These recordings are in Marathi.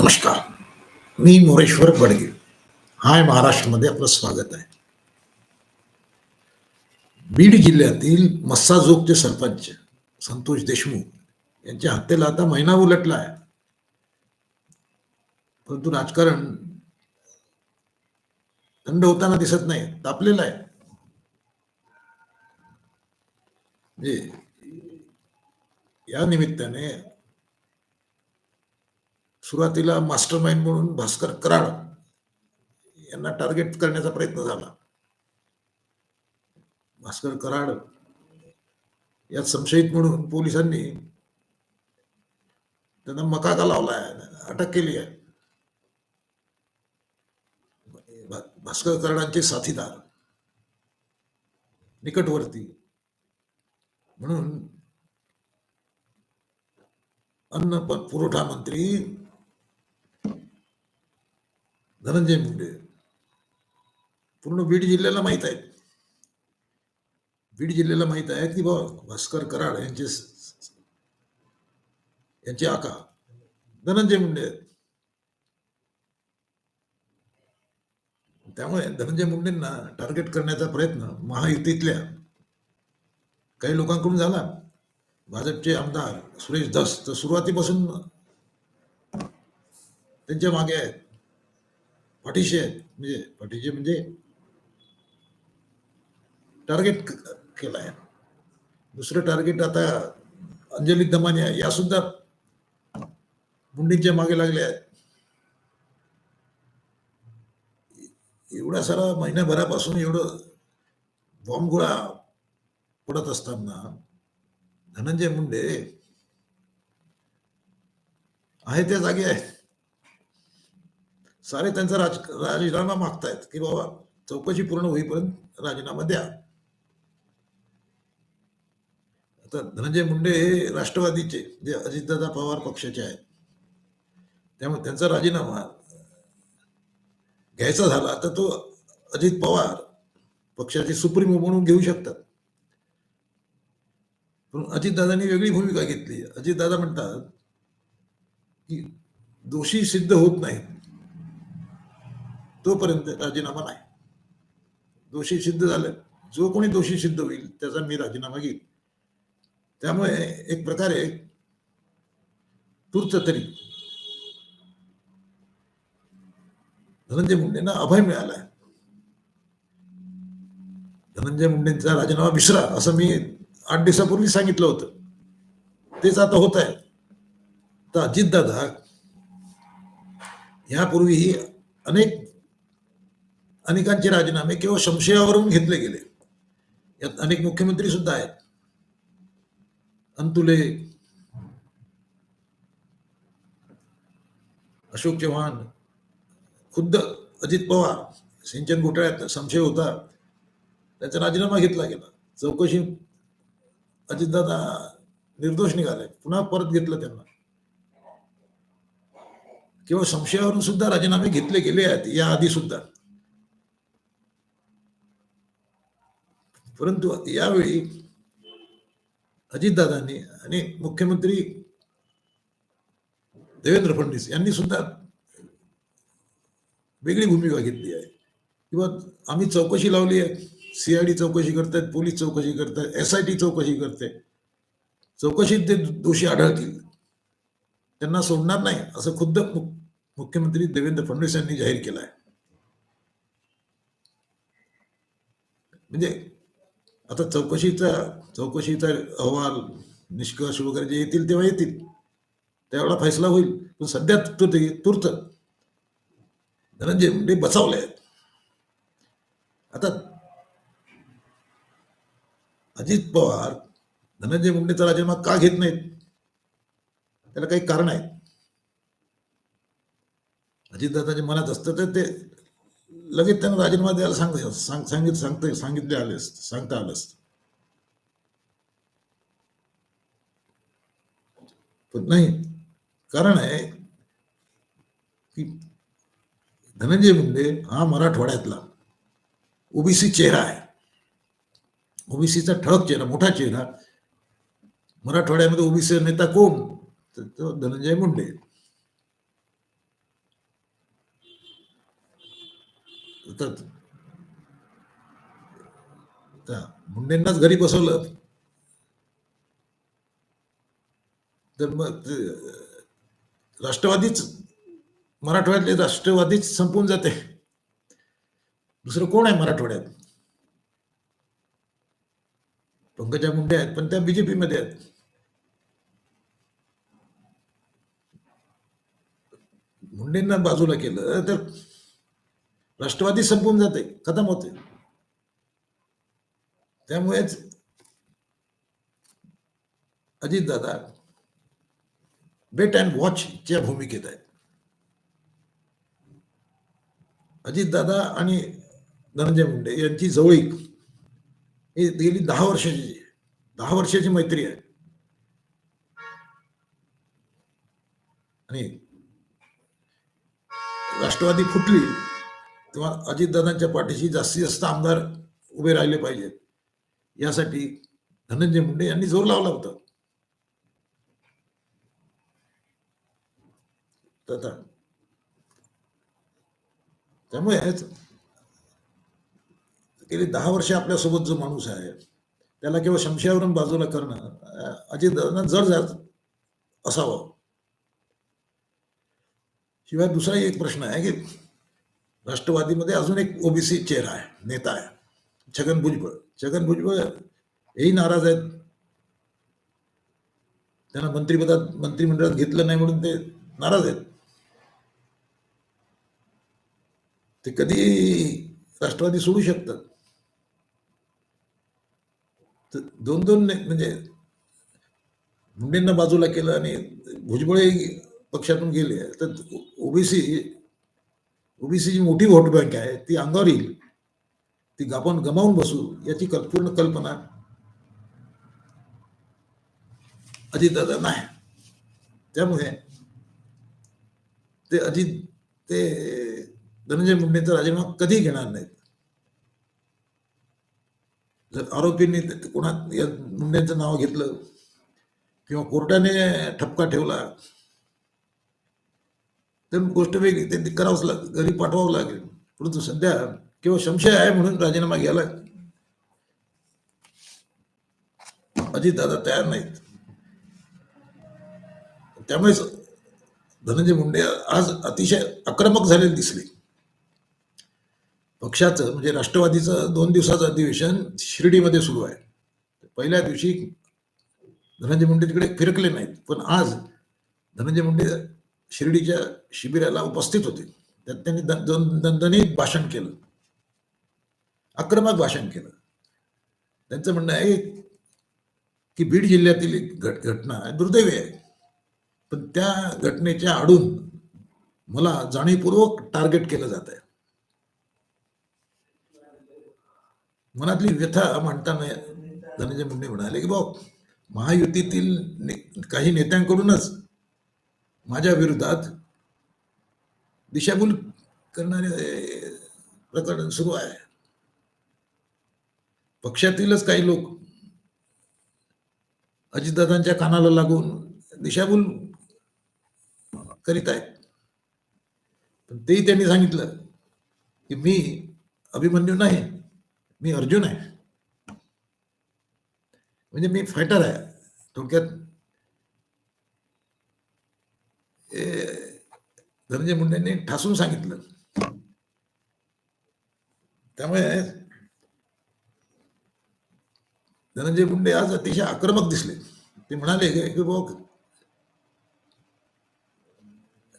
नमस्कार. मी मोरेश्वर बडगे. हाय महाराष्ट्रामध्ये आपलं स्वागत आहे. बीड जिल्ह्यातील मस्साजोगचे सरपंच संतोष देशमुख यांच्या हत्येला आता महिना उलटला आहे परंतु राजकारण थंड होताना दिसत नाही तापलेलं आहे. म्हणजे या निमित्ताने सुरुवातीला मास्टर माइंड म्हणून भास्कर कराड यांना टार्गेट करण्याचा प्रयत्न झाला. भास्कर कराड यात संशयित म्हणून पोलिसांनी त्यांना मकाका लावलाय अटक केली आहे. भा- भास्कर कराडांचे साथीदार निकटवर्ती म्हणून अन्न पुरवठा मंत्री धनंजय मुंडे. पूर्ण बीड जिल्ह्याला माहीत आहे. बीड जिल्ह्याला माहीत आहे की बाबा भास्कर कराड यांचे यांचे आका धनंजय मुंडे आहेत. त्यामुळे धनंजय मुंडेंना टार्गेट करण्याचा प्रयत्न महायुतीतल्या काही लोकांकडून झाला. भाजपचे आमदार सुरेश दस तर सुरुवातीपासून त्यांच्या मागे आहेत. पाठीशी आहेत. म्हणजे पाठीशी म्हणजे टार्गेट केलं आहे दुसरं टार्गेट आता अंजली दमानिया या सुद्धा मुंडींच्या मागे लागल्या आहेत. एवढा सारा महिन्याभरापासून एवढं बॉम्ब गोळा पडत असताना धनंजय मुंडे आहे त्या जागी आहे सारे त्यांचा राज राजीनामा मागतायत की बाबा चौकशी पूर्ण होईपर्यंत राजीनामा द्या. आता धनंजय मुंडे हे राष्ट्रवादीचे जे अजितदादा पवार पक्षाचे आहेत. त्यामुळे त्यांचा राजीनामा घ्यायचा झाला तर तो अजित पवार पक्षाचे सुप्रीमो म्हणून घेऊ शकतात. पण अजितदादांनी वेगळी भूमिका घेतली. अजितदादा म्हणतात की दोषी सिद्ध होत नाही तोपर्यंत राजीनामा नाही. दोषी सिद्ध झालं. जो कोणी दोषी सिद्ध होईल त्याचा मी राजीनामा घेईल त्यामुळे एक प्रकारे तूर्त तरी धनंजय मुंडेंना अभय मिळालाय धनंजय मुंडेंचा राजीनामा विसरा असं मी आठ दिवसापूर्वी सांगितलं होतं. तेच आता होत आहे. तर अजितदादा यापूर्वीही अनेक अनेकांचे राजीनामे केवळ संशयावरून घेतले गेले. यात अनेक मुख्यमंत्री सुद्धा आहेत. अंतुले अशोक चव्हाण खुद्द अजित पवार सिंचन घोटाळ्यात संशय होता. त्याचा राजीनामा घेतला गेला. चौकशी अजितदादा निर्दोष निघाले. पुन्हा परत घेतलं त्यांना. किंवा संशयावरून सुद्धा राजीनामे घेतले गेले आहेत. या आधी सुद्धा. परंतु यावेळी अजितदादांनी आणि मुख्यमंत्री देवेंद्र फडणवीस यांनी सुद्धा वेगळी भूमिका घेतली आहे. किंवा आम्ही चौकशी लावली आहे. सीआयडी चौकशी करतायत पोलीस चौकशी करतायत एस आय टी चौकशी करते चौकशीत ते दोषी आढळतील. त्यांना सोडणार नाही असं खुद्द मुख्यमंत्री देवेंद्र फडणवीस यांनी जाहीर केलं आहे म्हणजे आता चौकशीचा चौकशीचा अहवाल निष्कर्ष वगैरे जे येतील तेव्हा येतील. त्यावेळेला फैसला होईल. पण सध्या तुर्त तुर्त. धनंजय मुंडे बचावले आहेत. आता अजित पवार धनंजय मुंडेचा राजीनामा का घेत नाहीत? त्याला काही कारण आहेत. अजितदादाच्या मनात असतं तर ते लगेच त्यांना राजीनामा द्यायला सांग सांग- सांगित सांगता सांगितले आले असते सांगता आलं असतं पण नाही कारण आहे की धनंजय मुंडे हा मराठवाड्यातला ओबीसी चेहरा आहे. ओबीसीचा ठळक चेहरा मोठा चेहरा. मराठवाड्यामध्ये ओबीसी नेता कोण? तर तो धनंजय मुंडे. तर मुंडेंनाच घरी बसवलं. तर मग राष्ट्रवादीच मराठवाड्यातले राष्ट्रवादीच संपून जाते. दुसरं कोण आहे मराठवाड्यात? पंकजा मुंडे आहेत पण त्या बीजेपी मध्ये आहेत. मुंडेंना बाजूला केलं तर राष्ट्रवादी संपून जाते खतम होते. त्यामुळेच अजितदादा बेट अँड वॉचच्या भूमिकेत आहेत. अजितदादा आणि धनंजय मुंडे यांची जवळीक ही गेली दहा वर्षाची दहा वर्षाची मैत्री आहे. आणि राष्ट्रवादी फुटली. तेव्हा अजितदादांच्या पाठीशी जास्तीत जास्त आमदार उभे राहिले पाहिजेत यासाठी धनंजय मुंडे यांनी जोर लावला होता. तर त्यामुळे गेली दहा वर्ष आपल्यासोबत जो माणूस आहे त्याला केवळ शमशावरून बाजूला करणं अजित अजितदादांना जड जात असावं. शिवाय दुसराही एक प्रश्न आहे की राष्ट्रवादीमध्ये अजून एक ओबीसी चेहरा आहे नेता आहे छगन भुजबळ. छगन भुजबळ हेही नाराज आहेत. त्यांना मंत्रिपदात मंत्रिमंडळात घेतलं नाही म्हणून ते नाराज आहेत. ते कधी राष्ट्रवादी सोडू शकतात. तर दोन दोन म्हणजे मुंडेंना बाजूला केलं आणि भुजबळही पक्षातून गेले. तर ओबीसी ओबीसी जी मोठी व्होट बँक आहे ती अंगावर येईल ती आपण गमावून बसू याची कल- पूर्ण कल्पना अजितदादा नाही. त्यामुळे ते अजित ते धनंजय मुंडेचा राजीनामा कधी घेणार नाहीत. जर आरोपींनी कोणा या मुंडेंचं नाव घेतलं किंवा कोर्टाने ठपका ठेवला तर गोष्ट वेगळी ते करावंच लागेल घरी पाठवावं लागेल. परंतु सध्या केवळ संशय आहे म्हणून राजीनामा घ्यायला अजितदादा तयार नाहीत. त्यामुळेच धनंजय मुंडे आज अतिशय आक्रमक झालेले दिसले. पक्षाचं म्हणजे राष्ट्रवादीचं दोन दिवसाचं अधिवेशन शिर्डीमध्ये सुरू आहे. पहिल्या दिवशी धनंजय मुंडे तिकडे फिरकले नाहीत. पण आज धनंजय मुंडे शिर्डीच्या शिबिराला उपस्थित होते. त्यात त्यांनी द- दणदणीत भाषण केलं. आक्रमक भाषण केलं. त्यांचं म्हणणं आहे की बीड जिल्ह्यातील एक घट घटना दुर्दैवी आहे. पण त्या घटनेच्या आडून मला जाणीवपूर्वक टार्गेट केलं जात आहे. मनातली व्यथा मांडताना धनंजय मुंडे म्हणाले की भाऊ महायुतीतील ने- काही नेत्यांकडूनच माझ्या विरोधात दिशाभूल करणारे प्रकरण सुरू आहे. पक्षातीलच काही लोक अजितदादांच्या कानाला लागून दिशाभूल करीत आहेत. पण तेही त्यांनी सांगितलं की मी अभिमन्यू नाही मी अर्जुन आहे. म्हणजे मी फायटर आहे. थोडक्यात हे धनंजय मुंडेंनी ठासून सांगितलं. त्यामुळे धनंजय मुंडे आज अतिशय आक्रमक दिसले. ते म्हणाले की की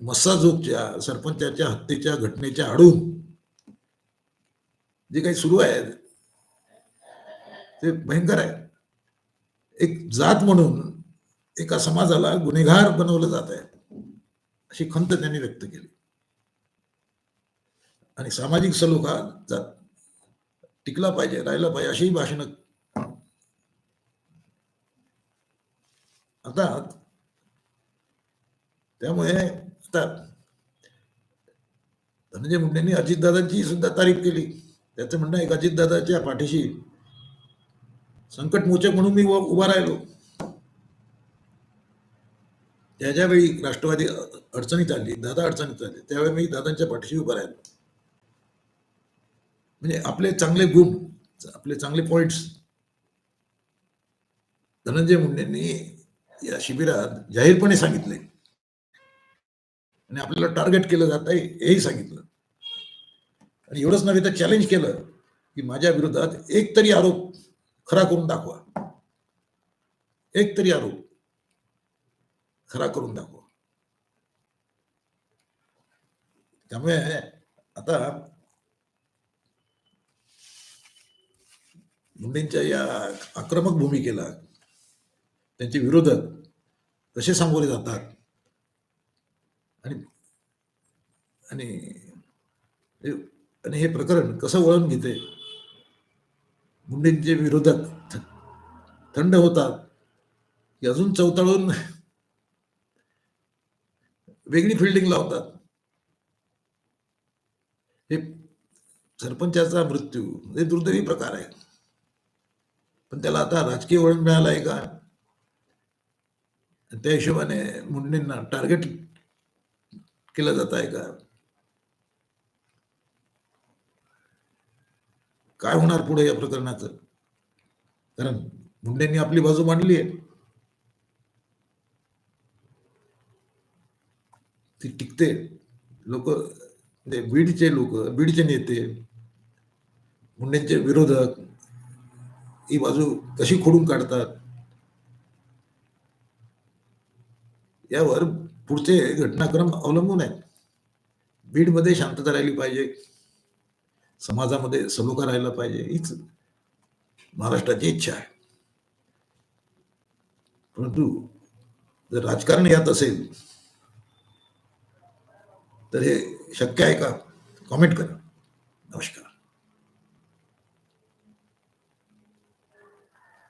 मस्साजोगच्या सरपंचाच्या हत्येच्या घटनेच्या आडून जे काही सुरू आहे ते भयंकर आहे. एक जात म्हणून एका समाजाला गुन्हेगार बनवलं जात आहे. अशी खंत त्यांनी व्यक्त केली. आणि सामाजिक सलोखा जात टिकला पाहिजे राहिला पाहिजे अशीही भाषणं आता त्यामुळे आता धनंजय मुंडेंनी अजितदादांची सुद्धा तारीफ केली. त्याचं म्हणणं एक अजितदादाच्या पाठीशी संकटमोचक म्हणून मी उभा राहिलो. ज्या ज्यावेळी राष्ट्रवादी अडचणीत आली दादा अडचणीत आली. त्यावेळी मी दादांच्या पाठीशी उभा राहिलो. म्हणजे आपले चांगले गुण आपले चांगले पॉइंट्स धनंजय मुंडेंनी या शिबिरात जाहीरपणे सांगितले. आणि आपल्याला टार्गेट केलं जात आहे हेही सांगितलं. आणि एवढंच नव्हे तर चॅलेंज केलं की माझ्या विरोधात एक तरी आरोप खरा करून दाखवा. एक तरी आरोप. खरा करून दाखवा. त्यामुळे आता मुंडेंच्या या आक्रमक भूमिकेला त्यांचे विरोधक कसे सामोरे जातात आणि आणि हे- प्रकरण कसं वळण घेते? मुंडेंचे विरोधक थंड होतात की अजून चौताळून वेगळी फिल्डिंग लावतात. हे सरपंचाचा मृत्यू हे दुर्दैवी प्रकार आहे. पण त्याला आता राजकीय वळण मिळालं आहे का? त्या हिशोबाने मुंडेंना टार्गेट केलं जात आहे का? काय होणार पुढे या प्रकरणाचं? कारण मुंडेंनी आपली बाजू मांडली आहे. ती टिकते. लोक म्हणजे बीडचे लोक बीडचे नेते मुंडेंचे विरोधक ही बाजू कशी खोडून काढतात? यावर पुढचे घटनाक्रम अवलंबून आहेत. बीडमध्ये शांतता राहिली पाहिजे. समाजामध्ये सलोखा राहिला पाहिजे. हीच महाराष्ट्राची इच्छा आहे. परंतु जर राजकारण यात असेल तर हे शक्य आहे का? कॉमेंट करा. नमस्कार.